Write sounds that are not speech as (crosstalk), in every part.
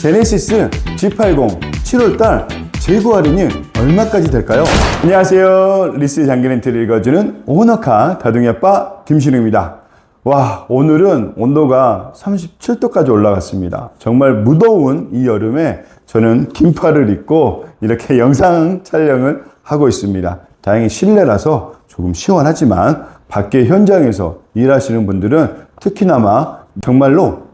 제네시스 G80 7월달 재고 할인이 얼마까지 될까요? 안녕하세요. 리스 장기렌트를 읽어주는 오너카 다둥이 아빠 김신우입니다. 와, 오늘은 온도가 37도까지 올라갔습니다. 정말 무더운 이 여름에 저는 긴팔을 입고 이렇게 영상 촬영을 하고 있습니다. 다행히 실내라서 조금 시원하지만 밖에 현장에서 일하시는 분들은 특히나마 정말로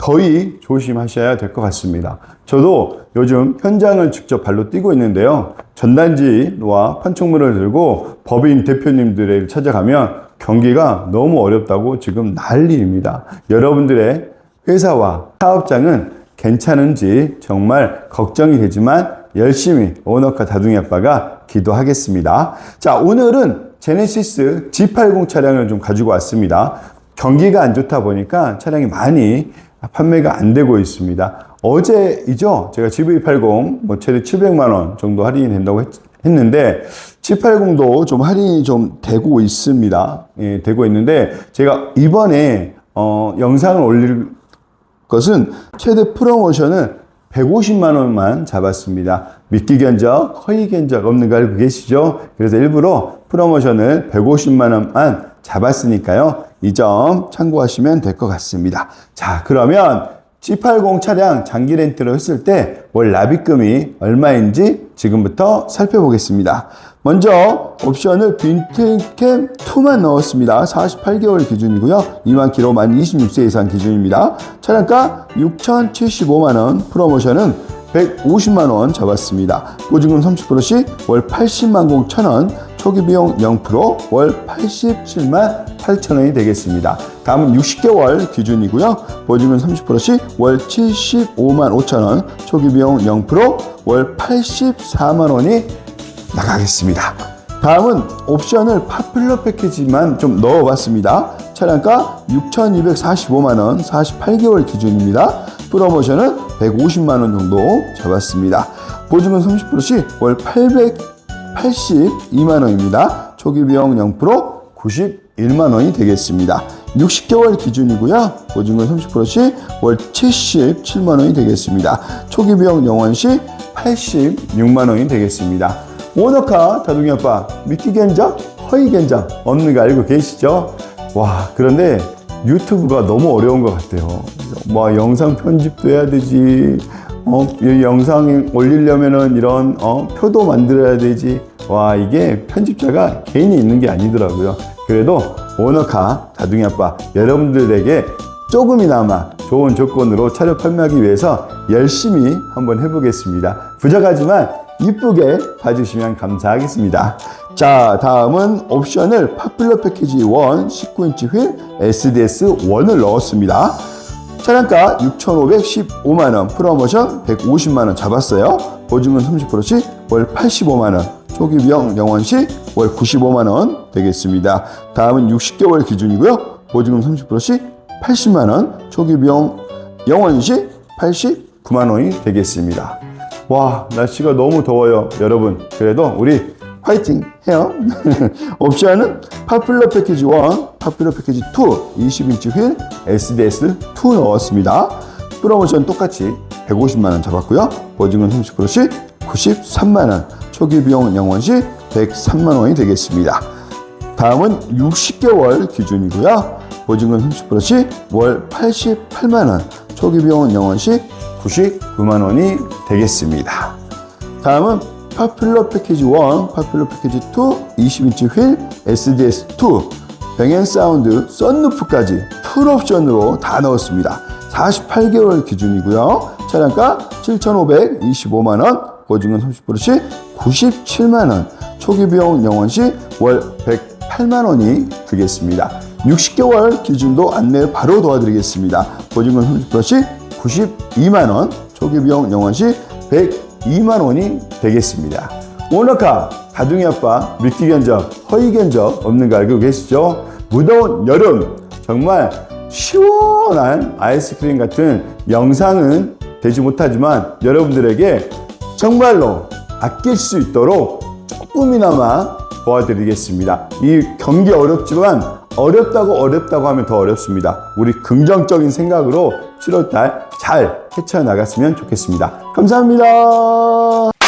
더위 조심하셔야 될 것 같습니다. 저도 요즘 현장을 직접 발로 뛰고 있는데요. 전단지와 판촉물을 들고 법인 대표님들을 찾아가면 경기가 너무 어렵다고 지금 난리입니다. 여러분들의 회사와 사업장은 괜찮은지 정말 걱정이 되지만 열심히 오너카 다둥이 아빠가 기도하겠습니다. 자, 오늘은 제네시스 G80 차량을 좀 가지고 왔습니다. 경기가 안 좋다 보니까 차량이 많이 판매가 안 되고 있습니다. 어제이죠? 제가 GV80 뭐 최대 700만 원 정도 할인이 된다고 했, 는데 G80도 좀 할인이 좀 되고 있습니다. 예, 되고 있는데 제가 이번에 어, 영상을 올릴 것은 최대 프로모션을 150만 원만 잡았습니다. 미끼 견적, 허위 견적 없는 거 알고 계시죠? 그래서 일부러 프로모션을 150만 원만 잡았으니까요. 이 점 참고하시면 될 것 같습니다. 자, 그러면 G80 차량 장기 렌트를 했을 때 월 납입금이 얼마인지 지금부터 살펴보겠습니다. 먼저 옵션을 빈트캠 2만 넣었습니다. 48개월 기준이고요. 2만 킬로 만 26세 이상 기준입니다. 차량가 6,075만 원, 프로모션은 150만 원 잡았습니다. 보증금 30%씩 월 80만 0천 원, 초기 비용 0%월 87만 8천 원이 되겠습니다. 다음은 60개월 기준이고요. 보증금 30%씩 월 75만 5천 원, 초기 비용 0%월 84만 원이 나가겠습니다. 다음은 옵션을 파플러 패키지만 좀 넣어봤습니다. 차량가 6,245만원, 48개월 기준입니다. 프로모션은 150만 원 정도 잡았습니다. 보증금 30%씩 월 882만 원입니다. 초기 비용 0% 91만 원이 되겠습니다. 60개월 기준이고요. 보증금 30%씩 월 77만 원이 되겠습니다. 초기 비용 영원시 86만 원이 되겠습니다. 오너카 다둥이 아빠 미끼 견적, 허위 견적 없는 거 알고 계시죠? 와 그런데 유튜브가 너무 어려운 것 같아요. 뭐 영상 편집도 해야 되지, 어, 이 영상 올리려면은 이런 어, 표도 만들어야 되지. 와 이게 편집자가 개인이 있는 게 아니더라고요. 그래도 오너카 다둥이 아빠 여러분들에게 조금이나마 좋은 조건으로 차를 판매하기 위해서 열심히 한번 해보겠습니다. 부족하지만 이쁘게 봐주시면 감사하겠습니다. 자, 다음은 옵션을 파플러 패키지 1 19인치 휠 SDS 1을 넣었습니다. 차량가 6,515만원, 프로모션 150만원 잡았어요. 보증금 30%씩 월 85만원, 초기 비용 영원 시 월 95만원 되겠습니다. 다음은 60개월 기준이고요. 보증금 30%씩 80만원, 초기 비용 영원 시 89만원이 되겠습니다. 와, 날씨가 너무 더워요, 여러분. 그래도 우리 화이팅 해요. (laughs) 옵션은 파플러 패키지 1, 파플러 패키지 2, 20인치 휠, SDS 2 넣었습니다. 프로모션 똑같이 150만원 잡았고요. 보증금 30%씩 93만원, 초기 비용 영원 시 103만원이 되겠습니다. 다음은 60개월 기준이고요. 보증금 30%씩 월 88만원, 초기 비용은 영원시 99만 원이 되겠습니다. 다음은 파플러 패키지 1, 파플러 패키지 2, 20인치 휠, SDS2, 병행 사운드, 썬루프까지 풀 옵션으로 다 넣었습니다. 48개월 기준이고요. 차량가 7,525만 원, 보증금 30%씩 97만 원, 초기 비용 영원 시 월 108만 원이 들겠습니다. 60개월 기준도 안내 바로 도와드리겠습니다. 보증금 30%씩 92만원, 초기 비용 영원시 102만원이 되겠습니다. 오너카, 다둥이 아빠, 미끼 견적, 허위 견적 없는 거 알고 계시죠? 무더운 여름, 정말 시원한 아이스크림 같은 영상은 되지 못하지만 여러분들에게 정말로 아낄 수 있도록 조금이나마 도와드리겠습니다. 이 경기 어렵지만 어렵다고 어렵다고 하면 더 어렵습니다. 우리 긍정적인 생각으로 7월달 잘 헤쳐나갔으면 좋겠습니다. 감사합니다.